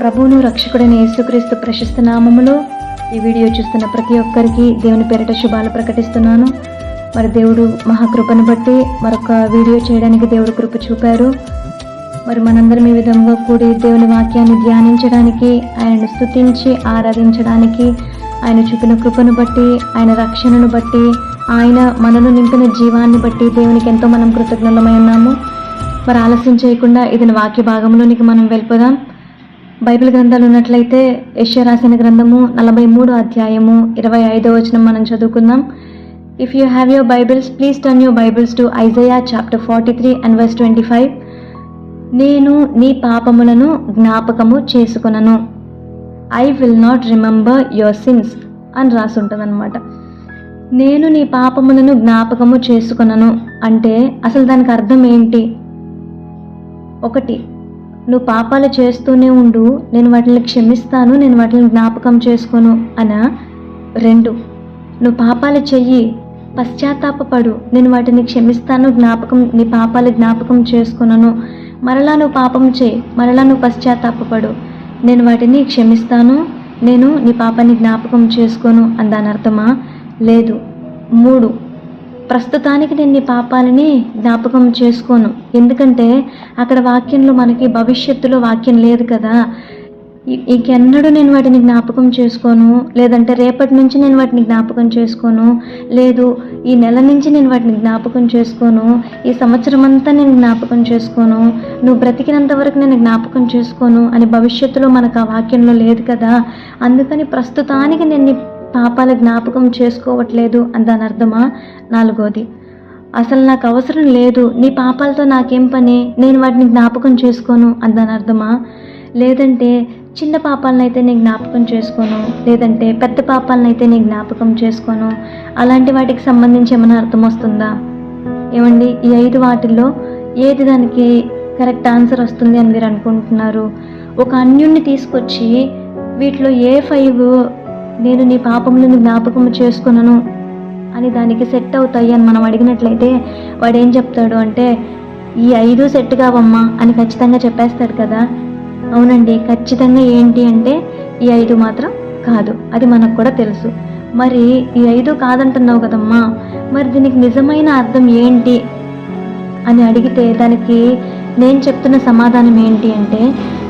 ప్రభువును రక్షకుడైన యేసుక్రీస్తు ప్రశస్త నామములో ఈ వీడియో చూస్తున్న ప్రతి ఒక్కరికి దేవుని పేరిట శుభాలు ప్రకటిస్తున్నాను. మరి దేవుడు మహాకృపను బట్టి మరొక వీడియో చేయడానికి దేవుడు కృప చూపారు. మరి మనందరం ఈ విధంగా కూడి దేవుని వాక్యాన్ని ధ్యానించడానికి ఆయనను స్థుతించి ఆరాధించడానికి ఆయన చూపిన కృపను బట్టి ఆయన రక్షణను బట్టి ఆయన మనను నింపిన జీవాన్ని బట్టి దేవునికి ఎంతో మనం కృతజ్ఞులమై ఉన్నాము. మరి ఆలస్యం చేయకుండా ఇది వాక్య భాగంలోనికి మనం వెళ్ళిపోదాం. బైబిల్ గ్రంథాలు ఉన్నట్లయితే యశ్య రాసిన గ్రంథము నలభై మూడు అధ్యాయము ఇరవై ఐదో వచనం మనం చదువుకుందాం. If you have your Bibles please turn your Bibles to Isaiah chapter forty three and verse twenty five నేను నీ పాపములను జ్ఞాపకము చేసుకునను. I will not remember your sins అని రాసి ఉంటుంది నేను నీ పాపములను జ్ఞాపకము చేసుకునను. అంటే అసలు దానికి అర్థం ఏంటి? ఒకటి నువ్వు పాపాలు చేస్తూనే ఉండు నేను వాటిని క్షమిస్తాను నేను వాటిని జ్ఞాపకం చేసుకోను అన? రెండు నువ్వు పాపాలు చెయ్యి పశ్చాత్తాపడు నేను వాటిని క్షమిస్తాను జ్ఞాపకం నీ పాపాలు జ్ఞాపకం చేసుకున్నాను మరలా నువ్వు పాపం చేయి మరలా నువ్వు పశ్చాత్తాపడు నేను వాటిని క్షమిస్తాను నేను నీ పాపాన్ని జ్ఞాపకం చేసుకోను అని దాని అర్థమా లేదు. మూడు ప్రస్తుతానికి నేను నీ పాపాలని జ్ఞాపకం చేసుకోను. ఎందుకంటే అక్కడ వాక్యంలో మనకి భవిష్యత్తులో వాక్యం లేదు కదా. ఇంకెన్నడూ నేను వాటిని జ్ఞాపకం చేసుకోను. లేదంటే రేపటి నుంచి నేను వాటిని జ్ఞాపకం చేసుకోను. లేదు ఈ నెల నుంచి నేను వాటిని జ్ఞాపకం చేసుకోను. ఈ సంవత్సరం అంతా నేను జ్ఞాపకం చేసుకోను. నువ్వు బ్రతికినంత వరకు నేను జ్ఞాపకం చేసుకోను అని భవిష్యత్తులో మనకు ఆ వాక్యంలో లేదు కదా. అందుకని ప్రస్తుతానికి నేను పాపాల జ్ఞాపకం చేసుకోవట్లేదు అని దాని అర్థమా? నాలుగోది అసలు నాకు అవసరం లేదు నీ పాపాలతో నాకేం పని? నేను వాటిని జ్ఞాపకం చేసుకోను అని దాని అర్థమా? లేదంటే చిన్న పాపాలనైతే నేను జ్ఞాపకం చేసుకోను లేదంటే పెద్ద పాపాలనైతే నేను జ్ఞాపకం చేసుకోను అలాంటి వాటికి సంబంధించి ఏమైనా అర్థం వస్తుందా? ఏమండి ఈ ఐదు వాటిల్లో ఏది దానికి కరెక్ట్ ఆన్సర్ వస్తుంది అని మీరు అనుకుంటున్నారు? ఒక అన్యుణ్ణి తీసుకొచ్చి వీటిలో ఏ ఫైవ్ నేను నీ పాపములను జ్ఞాపకం చేసుకున్నాను అని దానికి సెట్ అవుతాయి అని మనం అడిగినట్లయితే వాడు ఏం చెప్తాడు అంటే ఈ ఐదు సెట్ కావమ్మా అని ఖచ్చితంగా చెప్పేస్తాడు కదా. అవునండి ఖచ్చితంగా ఏంటి అంటే ఈ ఐదు మాత్రం కాదు. అది మనకు కూడా తెలుసు. మరి ఈ ఐదు కాదంటున్నావు కదమ్మా. మరి దీనికి నిజమైన అర్థం ఏంటి? అని అడిగితే దానికి నేను చెప్తున్న సమాధానం ఏంటి అంటే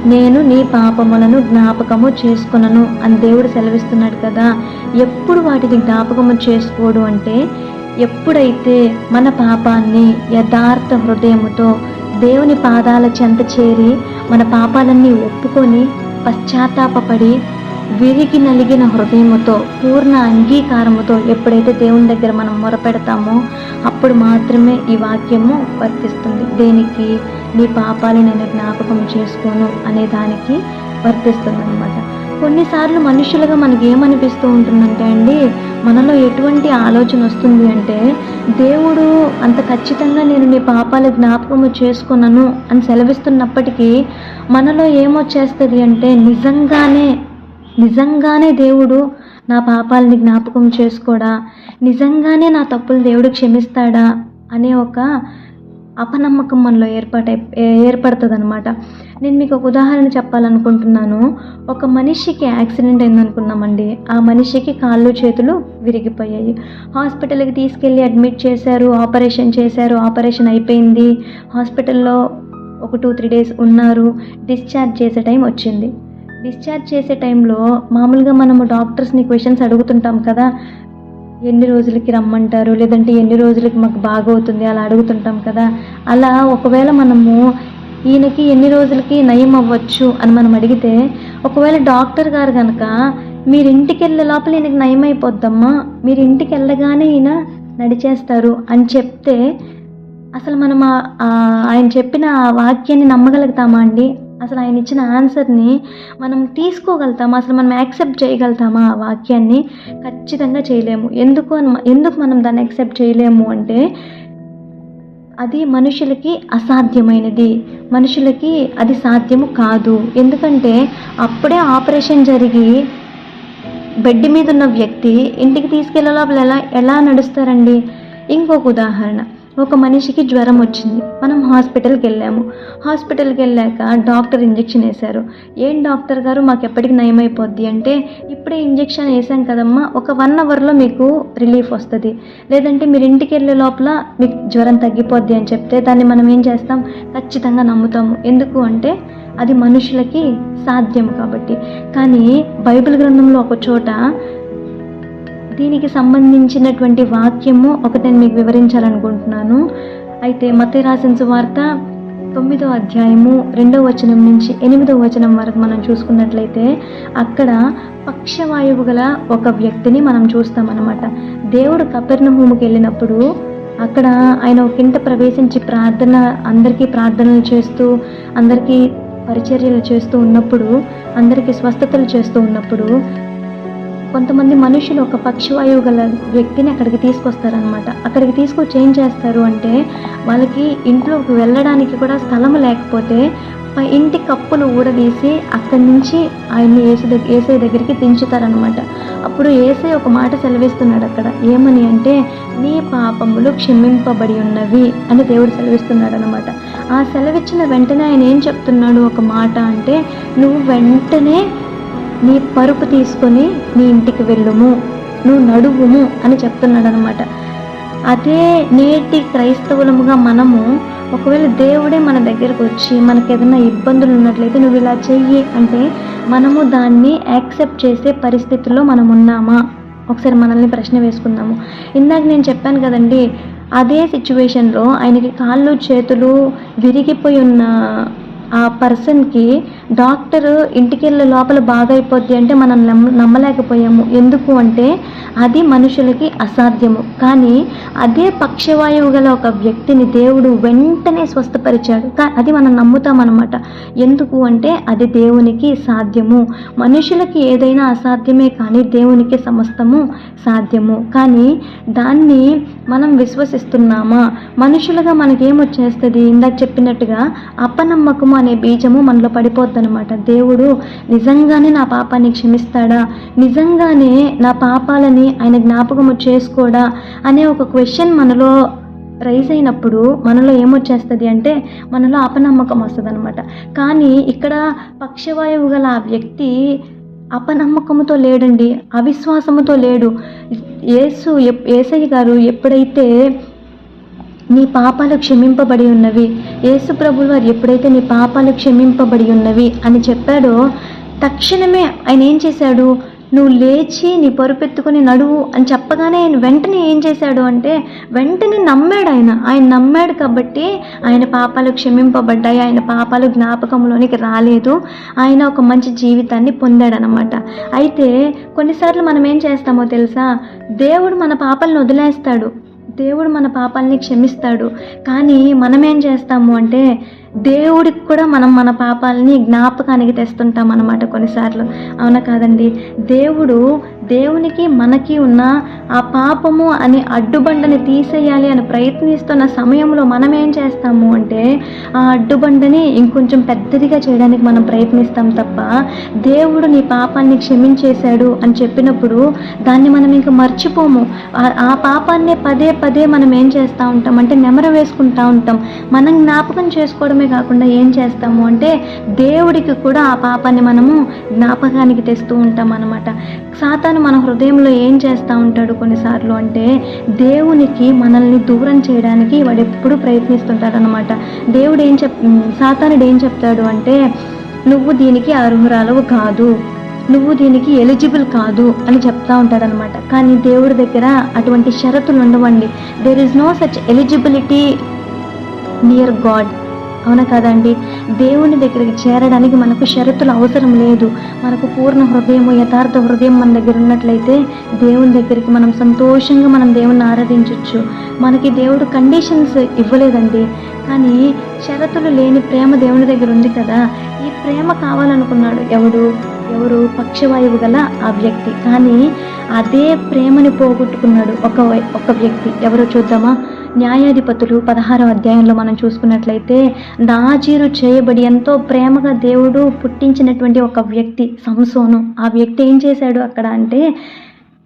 నేను నీ పాపములను జ్ఞాపకము చేసుకునను అని దేవుడు సెలవిస్తున్నాడు కదా. ఎప్పుడు వాటిని జ్ఞాపకము చేసుకోడు అంటే ఎప్పుడైతే మన పాపాన్ని యథార్థ హృదయముతో దేవుని పాదాల చెంత చేరి మన పాపాలన్నీ ఒప్పుకొని పశ్చాత్తాపపడి వీరికి నలిగిన హృదయముతో పూర్ణ అంగీకారముతో ఎప్పుడైతే దేవుని దగ్గర మనం మొరపెడతామో అప్పుడు మాత్రమే ఈ వాక్యము వర్తిస్తుంది. దేనికి? నీ పాపాలు నేను జ్ఞాపకం చేసుకోను అనే దానికి వర్తిస్తుంది అనమాట కొన్నిసార్లు మనుషులుగా మనకి ఏమనిపిస్తూ ఉంటుందంటే అండి మనలో ఎటువంటి ఆలోచన వస్తుంది అంటే దేవుడు అంత ఖచ్చితంగా నేను నీ పాపాల జ్ఞాపకము చేసుకున్నాను అని సెలవిస్తున్నప్పటికీ మనలో ఏమొచ్చేస్తుంది అంటే నిజంగానే నిజంగానే దేవుడు నా పాపాలని జ్ఞాపకం చేసుకోడా? నిజంగానే నా తప్పులు దేవుడు క్షమిస్తాడా? అనే ఒక అపనమ్మకం మనలో ఏర్పాటై ఏర్పడుతుంది అనమాట నేను మీకు ఒక ఉదాహరణ చెప్పాలనుకుంటున్నాను. ఒక మనిషికి యాక్సిడెంట్ అయిందనుకున్నామండి. ఆ మనిషికి కాళ్ళు చేతులు విరిగిపోయాయి. హాస్పిటల్కి తీసుకెళ్ళి అడ్మిట్ చేశారు ఆపరేషన్ చేశారు ఆపరేషన్ అయిపోయింది. హాస్పిటల్లో ఒక టూ త్రీ డేస్ ఉన్నారు. డిశ్చార్జ్ చేసే టైం వచ్చింది. డిశ్చార్జ్ చేసే టైంలో మామూలుగా మనము డాక్టర్స్ని క్వశ్చన్స్ అడుగుతుంటాం కదా ఎన్ని రోజులకి రమ్మంటారు లేదంటే ఎన్ని రోజులకి మాకు బాగవుతుంది అలా అడుగుతుంటాం కదా. అలా ఒకవేళ మనము ఈయనకి ఎన్ని రోజులకి నయం అవ్వచ్చు అని మనం అడిగితే ఒకవేళ డాక్టర్ గారు కనుక మీరు ఇంటికి వెళ్ళే లోపల ఈయనకి నయం అయిపోద్దమ్మా మీరు ఇంటికి వెళ్ళగానే ఈయన నడిచేస్తారు అని చెప్తే అసలు మనం ఆయన చెప్పిన ఆ వాక్యాన్ని నమ్మగలుగుతామా అండి? అసలు ఆయన ఇచ్చిన ఆన్సర్ని మనం తీసుకోగలుగుతామా? అసలు మనం యాక్సెప్ట్ చేయగలుగుతామా ఆ వాక్యాన్ని? ఖచ్చితంగా చేయలేము. ఎందుకు ఎందుకు మనం దాన్ని యాక్సెప్ట్ చేయలేము అంటే అది మనుషులకి అసాధ్యమైనది. మనుషులకి అది సాధ్యము కాదు. ఎందుకంటే అప్పుడే ఆపరేషన్ జరిగి బెడ్ మీద ఉన్న వ్యక్తి ఇంటికి తీసుకెళ్ళే లోపల ఎలా ఎలా నడుస్తారండి? ఇంకొక ఉదాహరణ. ఒక మనిషికి జ్వరం వచ్చింది. మనం హాస్పిటల్కి వెళ్ళాము. హాస్పిటల్కి వెళ్ళాక డాక్టర్ ఇంజెక్షన్ వేశారు. ఏం డాక్టర్ గారు మాకు ఎప్పటికి నయమైపోద్ది అంటే ఇప్పుడే ఇంజెక్షన్ వేసాం కదమ్మా ఒక వన్ అవర్లో మీకు రిలీఫ్ వస్తుంది. లేదంటే మీరు ఇంటికి వెళ్ళే లోపల మీకు జ్వరం తగ్గిపోద్ది అని చెప్తే దాన్ని మనం ఏం చేస్తాం? ఖచ్చితంగా నమ్ముతాము. ఎందుకు అంటే అది మనుషులకి సాధ్యం కాబట్టి. కానీ బైబిల్ గ్రంథంలో ఒక చోట దీనికి సంబంధించినటువంటి వాక్యము ఒకటి నేను మీకు వివరించాలనుకుంటున్నాను. అయితే మత రాసిన సువార్త తొమ్మిదో అధ్యాయము రెండో వచనం నుంచి ఎనిమిదో వచనం వరకు మనం చూసుకున్నట్లయితే అక్కడ పక్షవాయువు గల ఒక వ్యక్తిని మనం చూస్తామన్నమాట. దేవుడు కపెర్ణభూమికి వెళ్ళినప్పుడు అక్కడ ఆయన ఒక ఇంట ప్రవేశించి ప్రార్థన అందరికీ ప్రార్థనలు చేస్తూ అందరికీ పరిచర్యలు చేస్తూ ఉన్నప్పుడు అందరికీ స్వస్థతలు చేస్తూ ఉన్నప్పుడు కొంతమంది మనుషులు ఒక పక్షవాయువు గల వ్యక్తిని అక్కడికి తీసుకొస్తారనమాట అక్కడికి తీసుకొచ్చి ఏం చేస్తారు అంటే వాళ్ళకి ఇంట్లోకి వెళ్ళడానికి కూడా స్థలం లేకపోతే ఇంటి కప్పులు ఊడదీసి అక్కడి నుంచి ఆయన్ని ఏసు దగ్గర ఏసై దగ్గరికి దించుతారనమాట అప్పుడు ఏసై ఒక మాట సెలవిస్తున్నాడు అక్కడ. ఏమని అంటే నీ పాపములు క్షమింపబడి ఉన్నవి అని దేవుడు సెలవిస్తున్నాడు అనమాట ఆ సెలవిచ్చిన వెంటనే ఆయన ఏం చెప్తున్నాడు ఒక మాట అంటే నువ్వు వెంటనే నీ పరుపు తీసుకొని నీ ఇంటికి వెళ్ళుము నువ్వు నడువుము అని చెప్తున్నాడు అనమాట అదే నేటి క్రైస్తవులముగా మనము ఒకవేళ దేవుడే మన దగ్గరకు వచ్చి మనకు ఏదైనా ఇబ్బందులు ఉన్నట్లయితే నువ్వు ఇలా చెయ్యి అంటే మనము దాన్ని యాక్సెప్ట్ చేసే పరిస్థితుల్లో మనం ఉన్నామా ఒకసారి మనల్ని ప్రశ్న వేసుకుందాము. ఇందాక నేను చెప్పాను కదండి అదే సిచ్యువేషన్లో ఆయనకి కాళ్ళు చేతులు విరిగిపోయి ఉన్న ఆ పర్సన్కి డాక్టర్ ఇంటికి వెళ్ళే లోపల బాగా అంటే మనం నమ్మ నమ్మలేకపోయాము. ఎందుకు అంటే అది మనుషులకి అసాధ్యము. కానీ అదే పక్షవాయువు గల ఒక వ్యక్తిని దేవుడు వెంటనే స్వస్థపరిచాడు. అది మనం నమ్ముతామన్నమాట. ఎందుకు అంటే అది దేవునికి సాధ్యము. మనుషులకి ఏదైనా అసాధ్యమే కానీ దేవునికి సమస్తము సాధ్యము. కానీ దాన్ని మనం విశ్వసిస్తున్నామా? మనుషులుగా మనకేమొచ్చేస్తుంది? ఇందాక చెప్పినట్టుగా అపనమ్మకము అనే బీజము మనలో పడిపోతుంది అనమాట దేవుడు నిజంగానే నా పాపాన్ని క్షమిస్తాడా? నిజంగానే నా పాపాలని ఆయన జ్ఞాపకము చేసుకోడా? అనే ఒక క్వశ్చన్ మనలో రైజ్ అయినప్పుడు మనలో ఏమొచ్చేస్తుంది అంటే మనలో అపనమ్మకం వస్తుంది అనమాట కానీ ఇక్కడ పక్షవాయువు గల ఆ వ్యక్తి అపనమ్మకంతో లేడండి అవిశ్వాసముతో లేడు. ఏసు ఏసయ్య యేసయ్య గారు ఎప్పుడైతే నీ పాపాలు క్షమింపబడి ఉన్నవి. యేసుప్రభు వారు ఎప్పుడైతే నీ పాపాలు క్షమింపబడి ఉన్నవి అని చెప్పాడో తక్షణమే ఆయన ఏం చేశాడు? నువ్వు లేచి నీ పరుపెత్తుకుని నడువు అని చెప్పగానే ఆయన వెంటనే ఏం చేశాడు అంటే వెంటనే నమ్మాడు ఆయన. ఆయన నమ్మాడు కాబట్టి ఆయన పాపాలు క్షమింపబడ్డాయి ఆయన పాపాలు జ్ఞాపకంలోనికి రాలేదు. ఆయన ఒక మంచి జీవితాన్ని పొందాడనమాట అయితే కొన్నిసార్లు మనం ఏం చేస్తామో తెలుసా? దేవుడు మన పాపాలను వదిలేస్తాడు. దేవుడు మన పాపాలని క్షమిస్తాడు. కానీ మనం ఏం చేస్తాము అంటే దేవుడికి కూడా మనం మన పాపాలని జ్ఞాపకానికి తెస్తుంటాం అన్నమాట కొన్నిసార్లు. అవునా కాదండి? దేవుడు దేవునికి మనకి ఉన్న ఆ పాపము అనే అడ్డుబండని తీసేయాలి అని ప్రయత్నిస్తున్న సమయంలో మనం ఏం చేస్తాము అంటే ఆ అడ్డుబండని ఇంకొంచెం పెద్దదిగా చేయడానికి మనం ప్రయత్నిస్తాం తప్ప దేవుడు నీ పాపాన్ని క్షమించేశాడు అని చెప్పినప్పుడు దాన్ని మనం ఇంకా మర్చిపోము. ఆ- పాపాన్ని పాపాన్నే పదే పదే మనం ఏం చేస్తూ ఉంటాం అంటే నెమర వేసుకుంటా ఉంటాం. మనం జ్ఞాపకం చేసుకోవడం చేసుకోవడమే కాకుండా ఏం చేస్తాము అంటే దేవుడికి కూడా ఆ పాపాన్ని మనము జ్ఞాపకానికి తెస్తూ ఉంటాం అన్నమాట సాతాను మన హృదయంలో ఏం చేస్తూ ఉంటాడు కొన్నిసార్లు అంటే దేవునికి మనల్ని దూరం చేయడానికి వాడు ఎప్పుడు ప్రయత్నిస్తుంటాడు అనమాట దేవుడు ఏం చెప్ సాతానుడు ఏం చెప్తాడు అంటే నువ్వు దీనికి అర్హురాలవు కాదు నువ్వు దీనికి ఎలిజిబుల్ కాదు అని చెప్తా ఉంటాడనమాట కానీ దేవుడి దగ్గర అటువంటి షరతులు ఉండవండి. There is no such eligibility near God అవునా కాదండి? దేవుని దగ్గరికి చేరడానికి మనకు షరతులు అవసరం లేదు. మనకు పూర్ణ హృదయము యథార్థ హృదయం మన దగ్గర ఉన్నట్లయితే దేవుని దగ్గరికి మనం సంతోషంగా మనం దేవుని ఆరాధించవచ్చు మనకి దేవుడు కండిషన్స్ ఇవ్వలేదండి. కానీ షరతులు లేని ప్రేమ దేవుని దగ్గర ఉంది కదా. ఈ ప్రేమ కావాలనుకున్నాడు ఎవడు? ఎవరు? పక్షవాయువు గల ఆ వ్యక్తి. కానీ అదే ప్రేమని పోగొట్టుకున్నాడు ఒక వై- ఒక వ్యక్తి. ఎవరో చూద్దామా? న్యాయాధిపతులు పదహారో అధ్యాయంలో మనం చూసుకున్నట్లయితే దాచీరు చేయబడి ఎంతో ప్రేమగా దేవుడు పుట్టించినటువంటి ఒక వ్యక్తి సంసోను. ఆ వ్యక్తి ఏం చేశాడు అక్కడ అంటే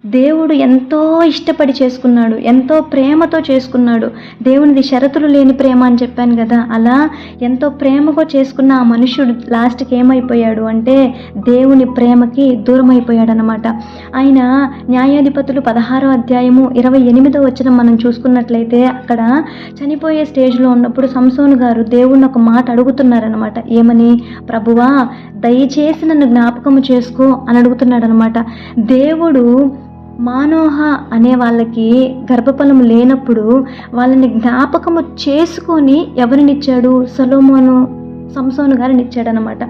దేవుడు ఎంతో ఇష్టపడి చేసుకున్నాడు ఎంతో ప్రేమతో చేసుకున్నాడు. దేవునిది షరతులు లేని ప్రేమ అని చెప్పాను కదా. అలా ఎంతో ప్రేమగా చేసుకున్న ఆ మనుషుడు లాస్ట్కి ఏమైపోయాడు అంటే దేవుని ప్రేమకి దూరం అనమాట ఆయన న్యాయాధిపతులు పదహారో అధ్యాయము ఇరవై ఎనిమిదో వచ్చిన మనం చూసుకున్నట్లయితే అక్కడ చనిపోయే స్టేజ్లో ఉన్నప్పుడు సంసోన్ గారు దేవుణ్ణి ఒక మాట అడుగుతున్నారనమాట ఏమని? ప్రభువా దయచేసి నన్ను జ్ఞాపకము చేసుకో అని అడుగుతున్నాడు అనమాట దేవుడు మానోహ అనే వాళ్ళకి గర్భఫలం లేనప్పుడు వాళ్ళని జ్ఞాపకము చేసుకొని ఎవరినిచ్చాడు? సొలోమోను సంసోను గారిని ఇచ్చాడనమాట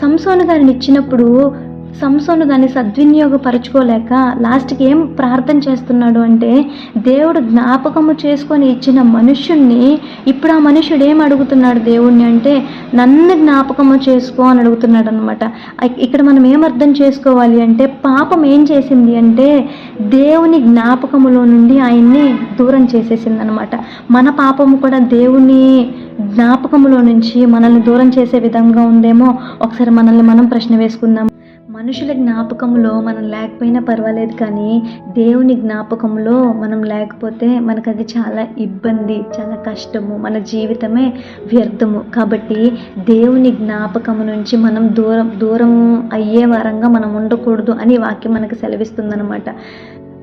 సంసోను గారిని ఇచ్చినప్పుడు సంసోను దాన్ని సద్వినియోగపరచుకోలేక లాస్ట్కి ఏం ప్రార్థన చేస్తున్నాడు అంటే దేవుడు జ్ఞాపకము చేసుకొని ఇచ్చిన మనుష్యుణ్ణి ఇప్పుడు ఆ మనుషుడు ఏం అడుగుతున్నాడు దేవుణ్ణి అంటే నన్ను జ్ఞాపకము చేసుకో అని అడుగుతున్నాడు అనమాట ఇక్కడ మనం ఏం అర్థం చేసుకోవాలి అంటే పాపం ఏం చేసింది అంటే దేవుని జ్ఞాపకములో నుండి ఆయన్ని దూరం చేసేసింది అనమాట మన పాపము కూడా దేవుని జ్ఞాపకములో నుంచి మనల్ని దూరం చేసే విధంగా ఉందేమో ఒకసారి మనల్ని మనం ప్రశ్న వేసుకుందాం. మనుషుల జ్ఞాపకంలో మనం లేకపోయినా పర్వాలేదు కానీ దేవుని జ్ఞాపకంలో మనం లేకపోతే మనకు అది చాలా ఇబ్బంది చాలా కష్టము మన జీవితమే వ్యర్థము. కాబట్టి దేవుని జ్ఞాపకము నుంచి మనం దూరం దూరం అయ్యే వారంగా మనం ఉండకూడదు అని వాక్యం మనకు సెలవిస్తుందనమాట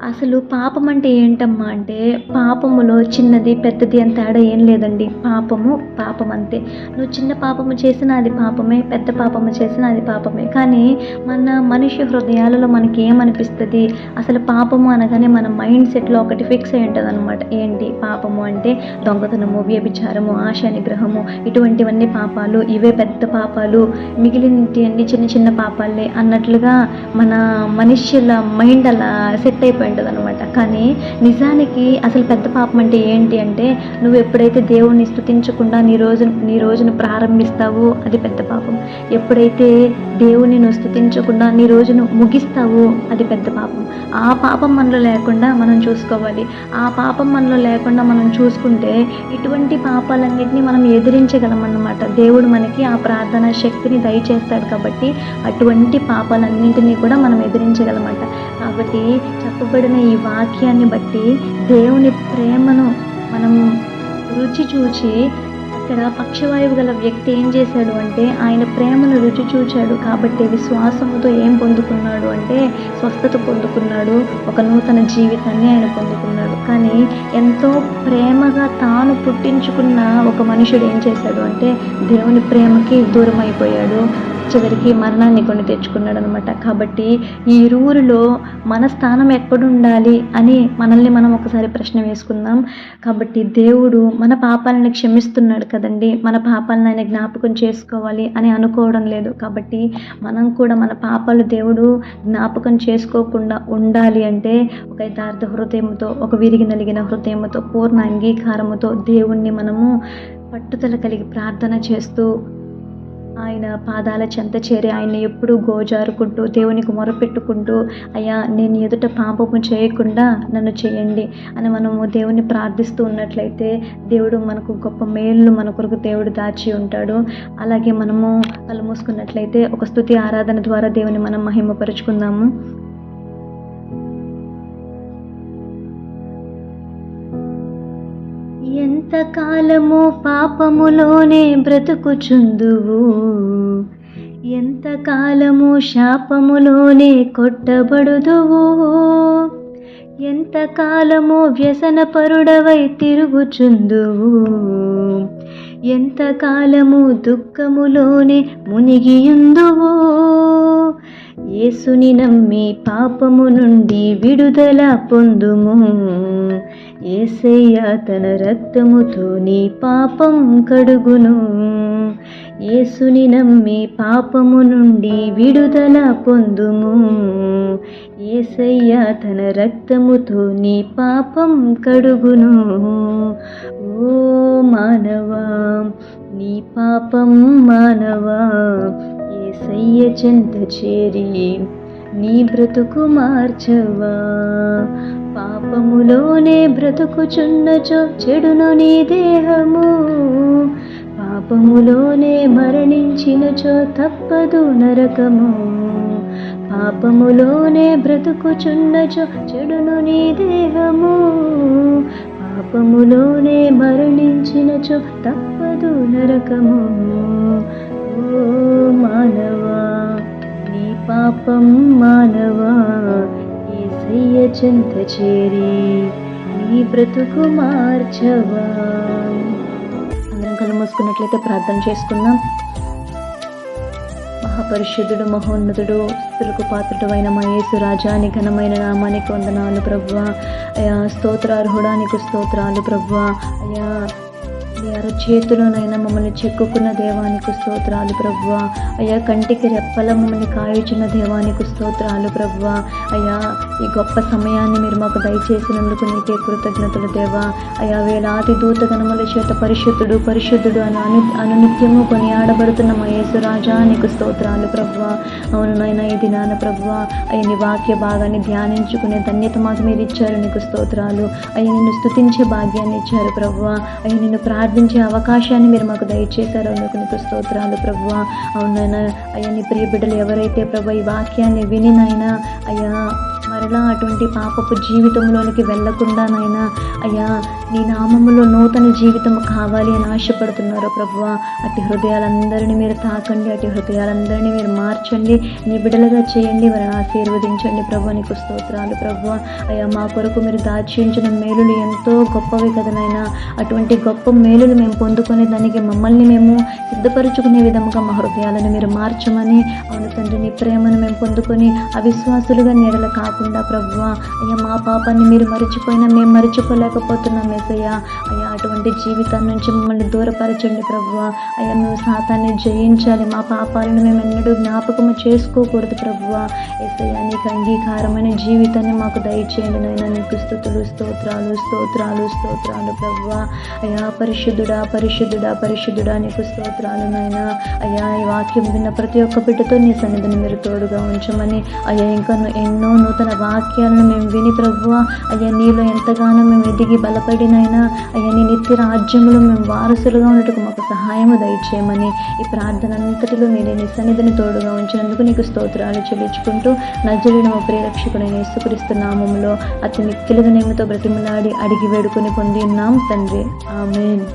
అసలు పాపం అంటే ఏంటమ్మా అంటే పాపములో చిన్నది పెద్దది అని తేడా ఏం లేదండి. పాపము పాపం అంతే. నువ్వు చిన్న పాపము చేసినా అది పాపమే పెద్ద పాపము చేసినా అది పాపమే. కానీ మన మనిషి హృదయాలలో మనకి ఏమనిపిస్తుంది అసలు పాపము అనగానే మన మైండ్ సెట్లో ఒకటి ఫిక్స్ అయి ఉంటుంది అనమాట ఏంటి పాపము అంటే దొంగతనము వ్యభిచారము ఆశ నిగ్రహము. ఇటువంటివన్నీ పాపాలు ఇవే పెద్ద పాపాలు మిగిలినటి అన్ని చిన్న చిన్న పాపాలే అన్నట్లుగా మన మనిషిల మైండ్ అలా సెట్ అయిపోయింది ఉంటుంది అనమాట కానీ నిజానికి అసలు పెద్ద పాపం అంటే ఏంటి అంటే నువ్వు ఎప్పుడైతే దేవుణ్ణి స్థుతించకుండా నీ రోజు నీ రోజును ప్రారంభిస్తావో అది పెద్ద పాపం. ఎప్పుడైతే దేవుని నువ్వు స్థుతించకుండా నీ రోజును ముగిస్తావో అది పెద్ద పాపం. ఆ పాపం మనలో లేకుండా మనం చూసుకోవాలి. ఆ పాపం మనలో లేకుండా మనం చూసుకుంటే ఇటువంటి పాపాలన్నింటినీ మనం ఎదిరించగలం అన్నమాట దేవుడు మనకి ఆ ప్రార్థనా శక్తిని దయచేస్తాడు కాబట్టి అటువంటి పాపాలన్నింటినీ కూడా మనం ఎదిరించగలమాట. కాబట్టి చెప్పబడిన ఈ వాక్యాన్ని బట్టి దేవుని ప్రేమను మనం రుచి చూచి ఇక్కడ పక్షవాయువు గల వ్యక్తి ఏం చేశాడు అంటే ఆయన ప్రేమను రుచి చూచాడు కాబట్టి విశ్వాసముతో ఏం పొందుకున్నాడు అంటే స్వస్థత పొందుకున్నాడు ఒక నూతన జీవితాన్ని ఆయన పొందుకున్నాడు. కానీ ఎంతో ప్రేమగా తాను పుట్టించుకున్న ఒక మనుషుడు ఏం చేశాడు అంటే దేవుని ప్రేమకి దూరం అయిపోయాడు చివరికి మరణాన్ని కొని తెచ్చుకున్నాడు అనమాట కాబట్టి ఈ ఊరిలో మన స్థానం ఎక్కడుండాలి అని మనల్ని మనం ఒకసారి ప్రశ్న వేసుకుందాం. కాబట్టి దేవుడు మన పాపాలను క్షమిస్తున్నాడు కదండి. మన పాపాలను ఆయన జ్ఞాపకం చేసుకోవాలి అని అనుకోవడం లేదు. కాబట్టి మనం కూడా మన పాపాలు దేవుడు జ్ఞాపకం చేసుకోకుండా ఉండాలి అంటే ఒక యథార్థ హృదయంతో ఒక విరిగి నలిగిన హృదయంతో పూర్ణ అంగీకారముతో దేవుణ్ణి మనము పట్టుదల కలిగి ప్రార్థన చేస్తూ ఆయన పాదాల చెంత చేరి ఆయన ఎప్పుడూ గోజారుకుంటూ దేవునికి మొరపెట్టుకుంటూ అయ్యా నేను ఎదుట పాపము చేయకుండా నన్ను చేయండి అని మనము దేవుని ప్రార్థిస్తూ ఉన్నట్లయితే దేవుడు మనకు గొప్ప మేలు మన కొరకు దేవుడు దాచి ఉంటాడు. అలాగే మనము కళ్ళు మూసుకున్నట్లయితే ఒక స్థుతి ఆరాధన ద్వారా దేవుని మనం మహిమపరుచుకుందాము. ఎంతకాలము పాపములోనే బ్రతుకుచుందువు? ఎంతకాలము శాపములోనే కొట్టబడుదువు? ఎంతకాలము వ్యసనపరుడవై తిరుగుచుందువు? ఎంతకాలము దుఃఖములోనే మునిగియుందువు? యేసుని నమ్మి పాపము నుండి విడుదల పొందుము? ఏసయ్య తన రక్తముతో నీ పాపం కడుగును. యేసుని నమ్మి పాపము నుండి విడుదల పొందుము. ఏసయ్య తన రక్తముతో నీ పాపం కడుగును. ఓ మానవా నీ పాపం మానవా. ఏసయ్య చెంత చేరి నీ బ్రతుకు మార్చవా. పాపములోనే బ్రతుకుచున్నచో చెడును నీ దేహము. పాపములోనే మరణించినచో తప్పదు నరకము. పాపములోనే బ్రతుకుచున్నచో చెడును నీ దేహము. పాపములోనే మరణించినచో తప్పదు నరకము. ఓ మానవా నీ పాపం మానవా ఏసయ్య చెంత చేరి నీ బ్రతుకు మార్చవా? అందరం కళ్ళు మూసుకున్నట్లయితే ప్రార్థన చేసుకుందాం. మహాపరిషుద్ధుడు మహోన్నతుడు స్థుతులకు పాత్రుడు అయిన మా యేసు రాజాని ఘనమైన నామానికి వందనాలు ప్రభువ. అయా స్తోత్రార్హుడానికి స్తోత్రాలు ప్రభ్వ. అయా నీ అరచేతిలోనైనా మమ్మల్ని చెక్కుకున్న దేవానికి స్తోత్రాలు ప్రభువ. అయ్యా కంటికి రెప్పల మమ్మల్ని కాయుచున్న దేవానికి స్తోత్రాలు ప్రభువ. అయ్యా ఈ గొప్ప సమయాన్ని మీరు మాకు దయచేసినందుకు నీకే కృతజ్ఞతలు దేవా. అయ్యా వేలాది దూత గణముల చేత పరిశుద్ధుడు పరిశుద్ధుడు అని అను అనునిత్యము కొనియాడబడుతున్న మా రాజా నీకు స్తోత్రాలు ప్రభువ. అవును నాయన ఈ దినాన ప్రభువ అయ్యా నీ వాక్య భాగాన్ని ధ్యానించుకునే ధన్యత మాకు మీరు ఇచ్చారు నీకు స్తోత్రాలు. అయ్యా నిన్ను స్తుతించే భాగ్యాన్ని ఇచ్చారు ప్రభువ. అయ్యా నిన్ను ప్రార్థించే అవకాశాన్ని మీరు మాకు దయచేశారు. అందుకు నీకు స్తోత్రాలు ప్రభు అవునైనా అయ్యా నీ ప్రియ బిడ్డలు ఎవరైతే ప్రభు ఈ వాక్యాన్ని వినినైనా అయ్యా మరలా అటువంటి పాపపు జీవితంలోనికి వెళ్ళకుండానైనా అయ్యా నీ నామములో నూతన జీవితం కావాలి అని ఆశపడుతున్నారు ప్రభువ. అటు హృదయాలందరినీ మీరు తాకండి అటు హృదయాలందరినీ మీరు మార్చండి నీ బిడ్డలుగా చేయండి వారిని ఆశీర్వదించండి ప్రభు నీకు స్తోత్రాలు ప్రభు అయ్యా మా కొరకు మీరు దాచించిన మేలులు ఎంతో గొప్పవి కదనైనా అటువంటి గొప్ప మేలులు మేము పొందుకునే దానికి మమ్మల్ని మేము సిద్ధపరచుకునే విధముగా మా హృదయాలను మీరు మార్చమని అవును తండ్రి నీ ప్రేమను మేము పొందుకొని అవిశ్వాసులుగా నీడలు కాకుండా ప్రభువ అయ్యా మా పాపాన్ని మీరు మరిచిపోయినా మేము మరిచిపోలేకపోతున్నాం ఏసయ్యా. అయ్యా అటువంటి జీవితం నుంచి మమ్మల్ని దూరపరచండి ప్రభువ. అయ్యా మేము శాతాన్ని జయించాలి. మా పాపాలను మేము ఎన్నడూ జ్ఞాపకము చేసుకోకూడదు ప్రభువ. ఏసయ్యా నీకు అంగీకారమైన జీవితాన్ని మాకు దయచేయండి నాయన. నీకు స్థుతులు స్తోత్రాలు స్తోత్రాలు స్తోత్రాలు ప్రభువ. అయ్యా పరిశుద్ధుడా పరిశుద్ధుడా పరిశుద్ధుడా నీకు స్తోత్రాలు నాయన. అయ్యా ఈ వాక్యం విన్న ప్రతి ఒక్క బిడ్డతో నీ సన్నిధిని మీరు తోడుగా ఉంచమని. అయ్యా ఇంకా ఎన్నో నూతన వాక్యాలను మేము విని ప్రభువ అయ్యా నీలో ఎంతగానో మేము ఎదిగి బలపడినైనా అయ్యా నీ నిత్య రాజ్యంలో మేము వారసులుగా ఉన్నట్టుకు మాకు సహాయము దయచేయమని ఈ ప్రార్థన అంతటిలో మీరు నీ సన్నిధిని తోడుగా ఉంచినందుకు నీకు స్తోత్రాలు చెల్లించుకుంటూ నజరుడు మా ప్రియరక్షకుడైన యేసుక్రీస్తు నామములో అతి మిక్కిలిగా నేమతో బ్రతిమలాడి అడిగి వేడుకొని పొంది ఉన్నాం తండ్రి. ఆమెన్.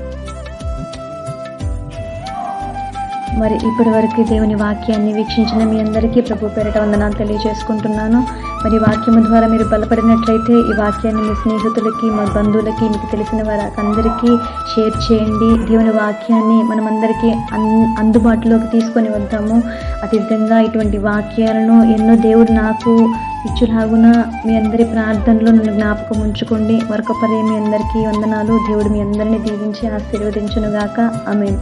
మరి ఇప్పటి వరకు దేవుని వాక్యాన్ని వీక్షించిన మీ అందరికీ ప్రభు పేరిట వందనాలు తెలియజేసుకుంటున్నాను. మరి వాక్యము ద్వారా మీరు బలపడినట్లయితే ఈ వాక్యాన్ని మీ స్నేహితులకి మా బంధువులకి మీకు తెలిసిన వారికి అందరికీ షేర్ చేయండి. దేవుని వాక్యాన్ని మనమందరికీ అన్ అందుబాటులోకి తీసుకొని వద్దాము. అదేవిధంగా ఇటువంటి వాక్యాలను ఎన్నో దేవుడు నాకు ఇచ్చులాగున మీ అందరి ప్రార్థనలో నన్ను జ్ఞాపకం ఉంచుకోండి. మరొక పదే మీ అందరికీ వందనాలు. దేవుడు మీ అందరినీ దీవించి ఆశీర్వదించునుగాక. ఆమె